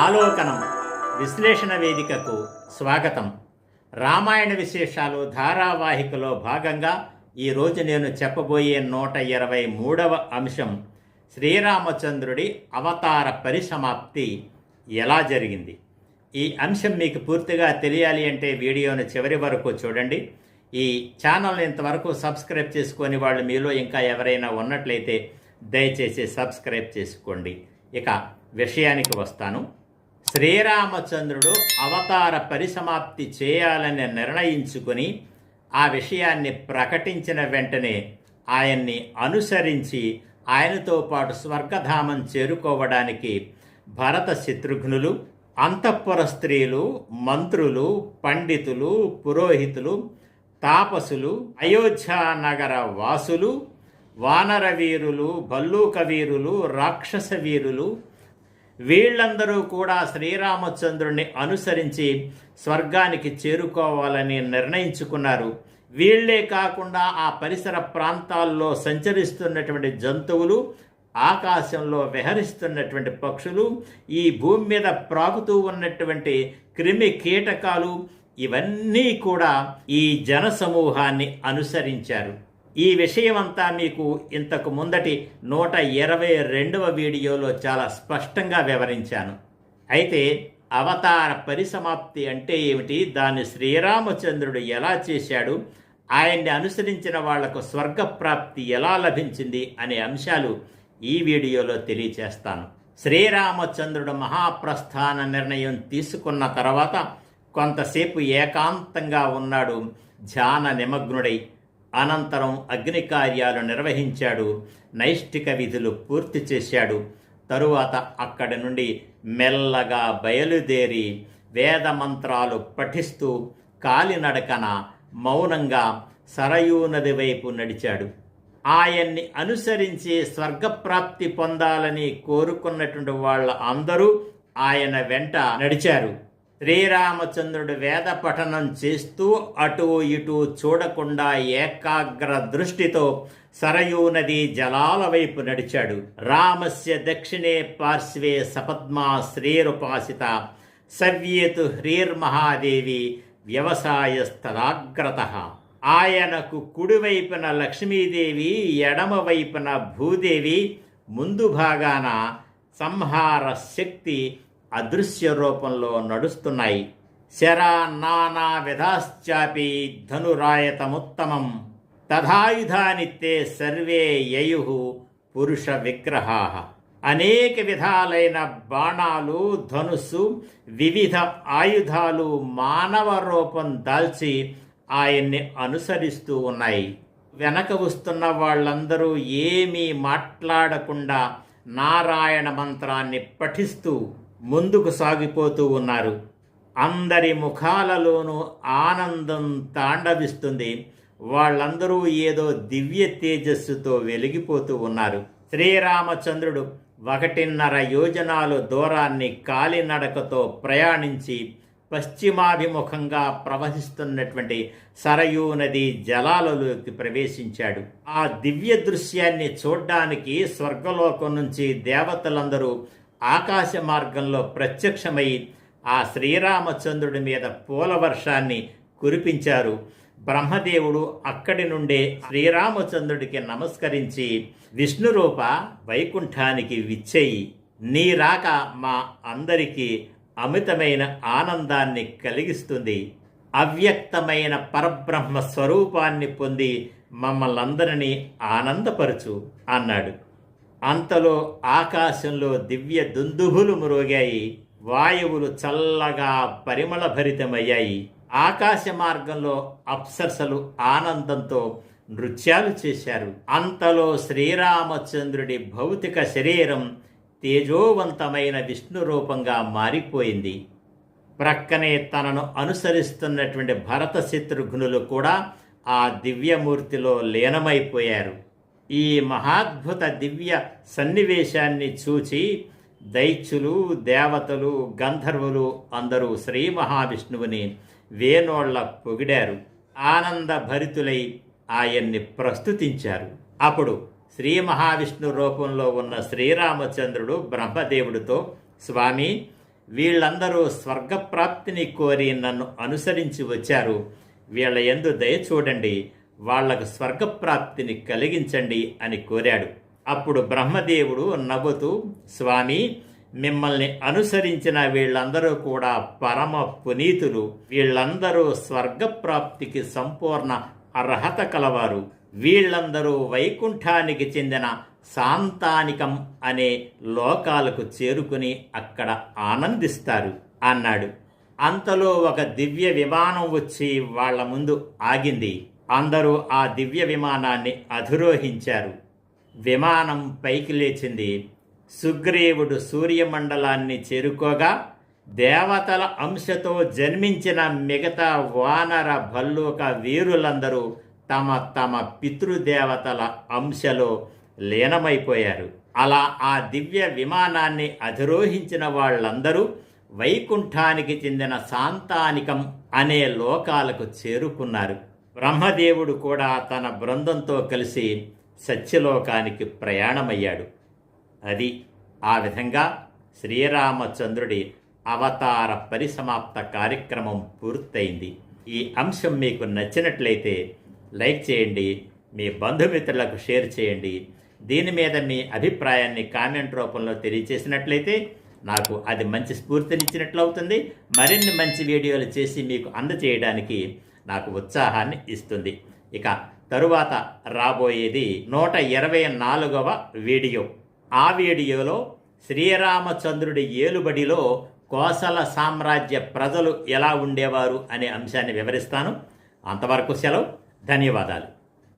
ఆలోకనం విశ్లేషణ వేదికకు స్వాగతం. రామాయణ విశేషాలు ధారావాహికలో భాగంగా ఈరోజు నేను చెప్పబోయే నూట ఇరవై మూడవ అంశం శ్రీరామచంద్రుడి అవతార పరిసమాప్తి ఎలా జరిగింది? ఈ అంశం మీకు పూర్తిగా తెలియాలి అంటే వీడియోను చివరి వరకు చూడండి. ఈ ఛానల్ని ఇంతవరకు సబ్స్క్రైబ్ చేసుకొని వాళ్ళు మీలో ఇంకా ఎవరైనా ఉన్నట్లయితే దయచేసి సబ్స్క్రైబ్ చేసుకోండి. ఇక విషయానికి వస్తాను. శ్రీరామచంద్రుడు అవతార పరిసమాప్తి చేయాలని నిర్ణయించుకొని ఆ విషయాన్ని ప్రకటించిన వెంటనే ఆయన్ని అనుసరించి ఆయనతో పాటు స్వర్గధామం చేరుకోవడానికి భరత శత్రుఘ్నులు అంతఃపుర స్త్రీలు మంత్రులు పండితులు పురోహితులు తాపసులు అయోధ్య నగర వాసులు వానర వీరులు భల్లూక వీరులు రాక్షస వీరులు వీళ్ళందరూ కూడా శ్రీరామచంద్రుణ్ణి అనుసరించి స్వర్గానికి చేరుకోవాలని నిర్ణయించుకున్నారు. వీళ్ళే కాకుండా ఆ పరిసర ప్రాంతాల్లో సంచరిస్తున్నటువంటి జంతువులు ఆకాశంలో విహరిస్తున్నటువంటి పక్షులు ఈ భూమి మీద ప్రాకుతూ ఉన్నటువంటి క్రిమి కీటకాలు ఇవన్నీ కూడా ఈ జన సమూహాన్ని అనుసరించారు. ఈ విషయమంతా మీకు ఇంతకు ముందటి నూట ఇరవై రెండవ వీడియోలో చాలా స్పష్టంగా వివరించాను. అయితే అవతార పరిసమాప్తి అంటే ఏమిటి? దాన్ని శ్రీరామచంద్రుడు ఎలా చేశాడు? ఆయన్ని అనుసరించిన వాళ్ళకు స్వర్గప్రాప్తి ఎలా లభించింది? అనే అంశాలు ఈ వీడియోలో తెలియచేస్తాను. శ్రీరామచంద్రుడు మహాప్రస్థాన నిర్ణయం తీసుకున్న తర్వాత కొంతసేపు ఏకాంతంగా ఉన్నాడు. ధ్యాన నిమగ్నుడై అనంతరం అగ్ని కార్యాలు నిర్వహించాడు. నైష్టిక విధులు పూర్తి చేశాడు. తరువాత అక్కడి నుండి మెల్లగా బయలుదేరి వేద మంత్రాలు పఠిస్తూ కాలినడకన మౌనంగా సరయూ నది వైపు నడిచాడు. ఆయన్ని అనుసరించి స్వర్గప్రాప్తి పొందాలని కోరుకున్నటువంటి వాళ్ళ అందరూ ఆయన వెంట నడిచారు. శ్రీరామచంద్రుడు వేద పఠనం చేస్తూ అటు ఇటు చూడకుండా ఏకాగ్ర దృష్టితో సరయూ నది జలాల వైపు నడిచాడు. రామస్య దక్షిణే పార్శ్వే సపద్మా శ్రీరుపాసిత సవ్యేతు హ్రీర్మహాదేవి వ్యవసాయస్తదాగ్రత ఆయనకు కుడివైపున లక్ష్మీదేవి ఎడమవైపున భూదేవి ముందు భాగాన సంహార శక్తి అదృశ్య రూపంలో నడుస్తున్నాయి. శరా నానా విధాశ్చాపి ధనురాయతముత్తమం. తథాయుధానిత్తే సర్వే యయు పురుష విగ్రహా. అనేక విధాలైన బాణాలు ధనుస్సు వివిధ ఆయుధాలు మానవ రూపం దాల్చి ఆయన్ని అనుసరిస్తూ ఉన్నాయి. వెనక వస్తున్న వాళ్ళందరూ ఏమీ మాట్లాడకుండా నారాయణ మంత్రాన్ని పఠిస్తూ ముందుకు సాగిపోతూ ఉన్నారు. అందరి ముఖాలలోనూ ఆనందం తాండవిస్తుంది. వాళ్ళందరూ ఏదో దివ్య తేజస్సుతో వెలిగిపోతూ ఉన్నారు. శ్రీరామచంద్రుడు ఒకటిన్నర యోజనాలు దూరాన్ని కాలినడకతో ప్రయాణించి పశ్చిమాభిముఖంగా ప్రవహిస్తున్నటువంటి సరయూ నది జలాలలోకి ప్రవేశించాడు. ఆ దివ్య దృశ్యాన్ని చూడ్డానికి స్వర్గలోకం నుంచి దేవతలందరూ ఆకాశ మార్గంలో ప్రత్యక్షమై ఆ శ్రీరామచంద్రుడి మీద పూల వర్షాన్ని కురిపించారు. బ్రహ్మదేవుడు అక్కడి నుండే శ్రీరామచంద్రుడికి నమస్కరించి విష్ణురూప వైకుంఠానికి విచ్చేయి. నీ రాక మా అందరికీ అమితమైన ఆనందాన్ని కలిగిస్తుంది. అవ్యక్తమైన పరబ్రహ్మ స్వరూపాన్ని పొంది మమ్మల్ందరినీ ఆనందపరచు అన్నాడు. అంతలో ఆకాశంలో దివ్య దుందుభులు మురోగాయి వాయువులు చల్లగా పరిమళభరితమయ్యాయి. ఆకాశ మార్గంలో అప్సరసలు ఆనందంతో నృత్యాలు చేశారు. అంతలో శ్రీరామచంద్రుడి భౌతిక శరీరం తేజోవంతమైన విష్ణు రూపంగా మారిపోయింది. ప్రక్కనే తనను అనుసరిస్తున్నటువంటి భరత శత్రుఘ్నులు కూడా ఆ దివ్యమూర్తిలో లీనమైపోయారు. ఈ మహాద్భుత దివ్య సన్నివేశాన్ని చూచి దైత్యులు దేవతలు గంధర్వులు అందరూ శ్రీ మహావిష్ణువుని వేనోళ్ళ పొగిడారు. ఆనంద భరితులై ఆయన్ని ప్రస్తుతించారు. అప్పుడు శ్రీ మహావిష్ణు రూపంలో ఉన్న శ్రీరామచంద్రుడు బ్రహ్మదేవుడితో స్వామి వీళ్ళందరూ స్వర్గప్రాప్తిని కోరి నన్ను అనుసరించి వచ్చారు. వీళ్ళ ఎందు దయ చూడండి. వాళ్ళకు స్వర్గప్రాప్తిని కలిగించండి అని కోరాడు. అప్పుడు బ్రహ్మదేవుడు నవ్వుతూ స్వామి మిమ్మల్ని అనుసరించిన వీళ్ళందరూ కూడా పరమ పునీతులు. వీళ్ళందరూ స్వర్గప్రాప్తికి సంపూర్ణ అర్హత కలవారు. వీళ్ళందరూ వైకుంఠానికి చెందిన సాంతానికం అనే లోకాలకు చేరుకుని అక్కడ ఆనందిస్తారు అన్నాడు. అంతలో ఒక దివ్య విమానం వచ్చి వాళ్ళ ముందు ఆగింది. అందరూ ఆ దివ్య విమానాన్ని అధిరోహించారు. విమానం పైకి లేచింది. సుగ్రీవుడు సూర్యమండలాన్ని చేరుకోగా దేవతల అంశతో జన్మించిన మిగతా వానర భల్లూక వీరులందరూ తమ తమ పితృదేవతల అంశలో లీనమైపోయారు. అలా ఆ దివ్య విమానాన్ని అధిరోహించిన వాళ్ళందరూ వైకుంఠానికి చెందిన శాంతానికం అనే లోకాలకు చేరుకున్నారు. బ్రహ్మదేవుడు కూడా తన బృందంతో కలిసి సత్యలోకానికి ప్రయాణమయ్యాడు. అది ఆ విధంగా శ్రీరామచంద్రుడి అవతార పరిసమాప్త కార్యక్రమం పూర్తయింది. ఈ అంశం మీకు నచ్చినట్లయితే లైక్ చేయండి మీ బంధుమిత్రులకు షేర్ చేయండి. దీని మీద మీ అభిప్రాయాన్ని కామెంట్ రూపంలో తెలియచేసినట్లయితే నాకు అది మంచి స్ఫూర్తినిచ్చినట్లు అవుతుంది మరిన్ని మంచి వీడియోలు చేసి మీకు అందచేయడానికి నాకు ఉత్సాహాన్ని ఇస్తుంది. ఇక తరువాత రాబోయేది నూట ఇరవై నాలుగవ వీడియో. ఆ వీడియోలో శ్రీరామచంద్రుడి ఏలుబడిలో కోసల సామ్రాజ్య ప్రజలు ఎలా ఉండేవారు అనే అంశాన్ని వివరిస్తాను. అంతవరకు సెలవు. ధన్యవాదాలు.